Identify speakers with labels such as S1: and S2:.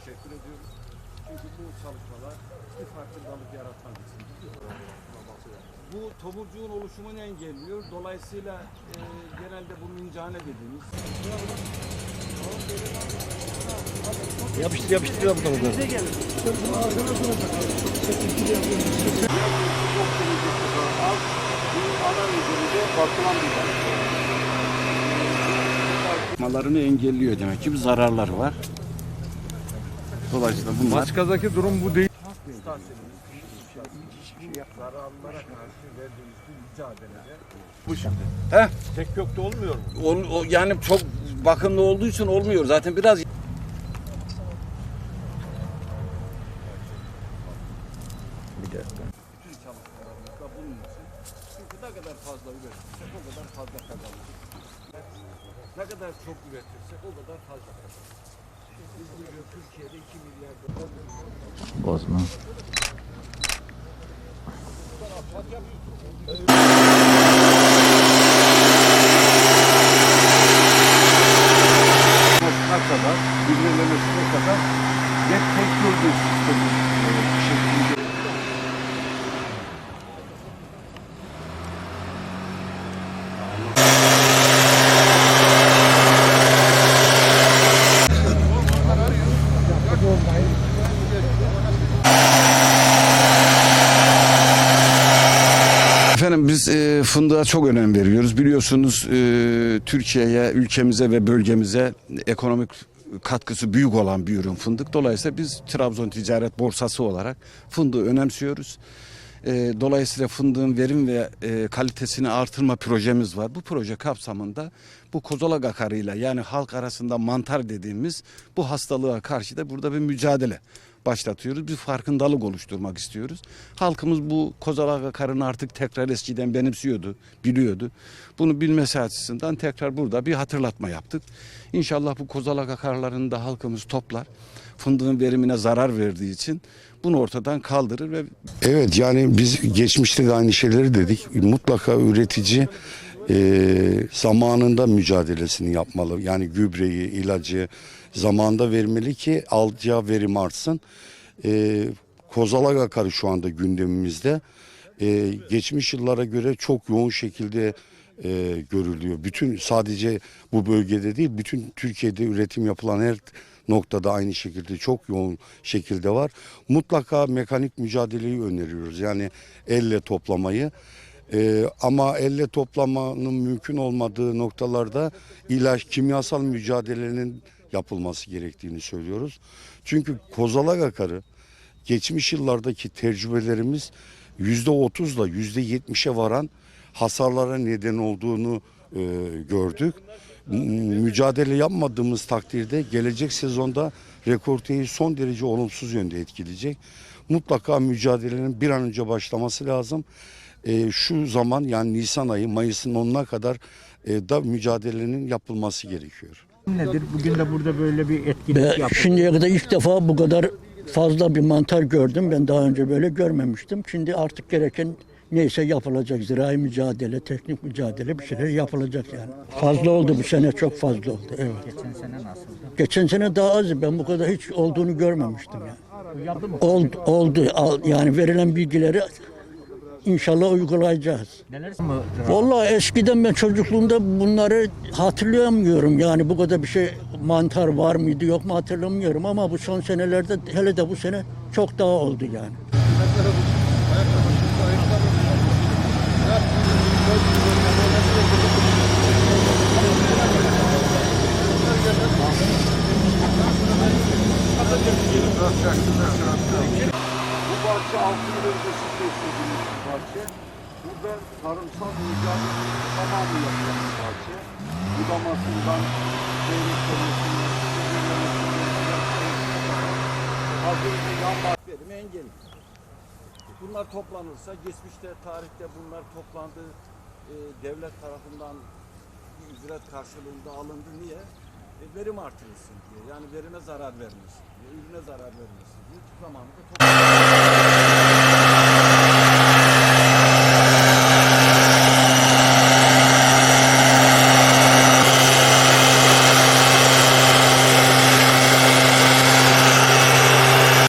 S1: teşekkür ediyoruz. Çünkü bu çalışmalar bir farkındalık yaratmak için. Bu tomurcuğun oluşumunu engelliyor. Dolayısıyla e, genelde bu mincane dediğimiz
S2: Yapıştır yapıştır ya bu tarafa.
S1: Malarını engelliyor demek ki bir zararları var. Dolayısıyla bunlar
S3: Maçka'daki durum bu değil.
S1: zararlara karşı verdiğimiz bir mücadelede
S3: Bu şimdi.
S1: Heh.
S3: Tek kökte olmuyor mu?
S1: Ol- o- yani çok bakımlı olduğu için olmuyor. Zaten biraz bütün çalışmalarımızda bunun için. Çünkü ne kadar fazla üretirsek o kadar fazla kazanırız. Ne kadar çok üretirsek o kadar fazla kazanırız. Biz bugün Türkiye'de 2 milyar dolar
S2: Bozma.
S1: kadar, birleşmesine kadar ve tek sistemi e, bir şekilde Efendim biz e, fındığa çok önem veriyoruz. Biliyorsunuz e, Türkiye'ye, ülkemize ve bölgemize ekonomik katkısı büyük olan bir ürün fındık. Dolayısıyla biz Trabzon Ticaret Borsası olarak fındığı önemsiyoruz. E, dolayısıyla fındığın verim ve e, kalitesini artırma projemiz var. Bu proje kapsamında bu kozalak akarıyla yani halk arasında mantar dediğimiz bu hastalığa karşı da burada bir mücadele başlatıyoruz. Bir farkındalık oluşturmak istiyoruz. Halkımız bu kozalak akarını artık tekrar eskiden benimsiyordu, biliyordu. Bunu bilmesi açısından tekrar burada bir hatırlatma yaptık. İnşallah bu kozalak akarlarını da halkımız toplar. Fındığın verimine zarar verdiği için bunu ortadan kaldırır ve
S4: Evet yani biz geçmişte de aynı şeyleri dedik. Mutlaka üretici e, zamanında mücadelesini yapmalı. Yani gübreyi, ilacı zamanında vermeli ki alacağı verim artsın. E, kozalak akarı şu anda gündemimizde. E, geçmiş yıllara göre çok yoğun şekilde e, görülüyor. Bütün sadece bu bölgede değil, bütün Türkiye'de üretim yapılan her noktada aynı şekilde çok yoğun şekilde var. Mutlaka mekanik mücadeleyi öneriyoruz. Yani elle toplamayı. Ee, ama elle toplamanın mümkün olmadığı noktalarda ilaç, kimyasal mücadelenin yapılması gerektiğini söylüyoruz. Çünkü kozalak akarı geçmiş yıllardaki tecrübelerimiz yüzde otuzla yüzde yetmişe varan hasarlara neden olduğunu e, gördük. Mücadele yapmadığımız takdirde gelecek sezonda rekorteyi son derece olumsuz yönde etkileyecek. Mutlaka mücadelenin bir an önce başlaması lazım. E, şu zaman yani Nisan ayı Mayıs'ın 10'una kadar e, da mücadelenin yapılması gerekiyor.
S5: Nedir? Bugün de burada böyle bir etkinlik yapıldı.
S6: şimdiye kadar ilk defa bu kadar fazla bir mantar gördüm. Ben daha önce böyle görmemiştim. Şimdi artık gereken neyse yapılacak. Zirai mücadele, teknik mücadele bir şeyler yapılacak yani. Fazla oldu bu sene çok fazla oldu. Evet.
S5: Geçen sene nasıldı?
S6: Geçen sene daha az. Ben bu kadar hiç olduğunu görmemiştim yani. Oldu, oldu. Yani verilen bilgileri inşallah uygulayacağız.
S5: Neler?
S6: Vallahi eskiden ben çocukluğumda bunları hatırlayamıyorum. Yani bu kadar bir şey mantar var mıydı yok mu hatırlamıyorum ama bu son senelerde hele de bu sene çok daha oldu yani.
S1: Bu bahçe 6 yıl önce siz beslediğiniz bir bahçe. Burada tarımsal mücadelenin tamamı yapılan bir bahçe. Budamasından, seyretmesinden, hazırlığı yan bahçelerimi engel. Bunlar toplanırsa, geçmişte, tarihte bunlar toplandı, e, devlet tarafından bir ücret karşılığında alındı. Niye? E, verim artırılsın diye. Yani verime zarar vermesin diye, ürüne zarar vermesin diye zamanında toplandı.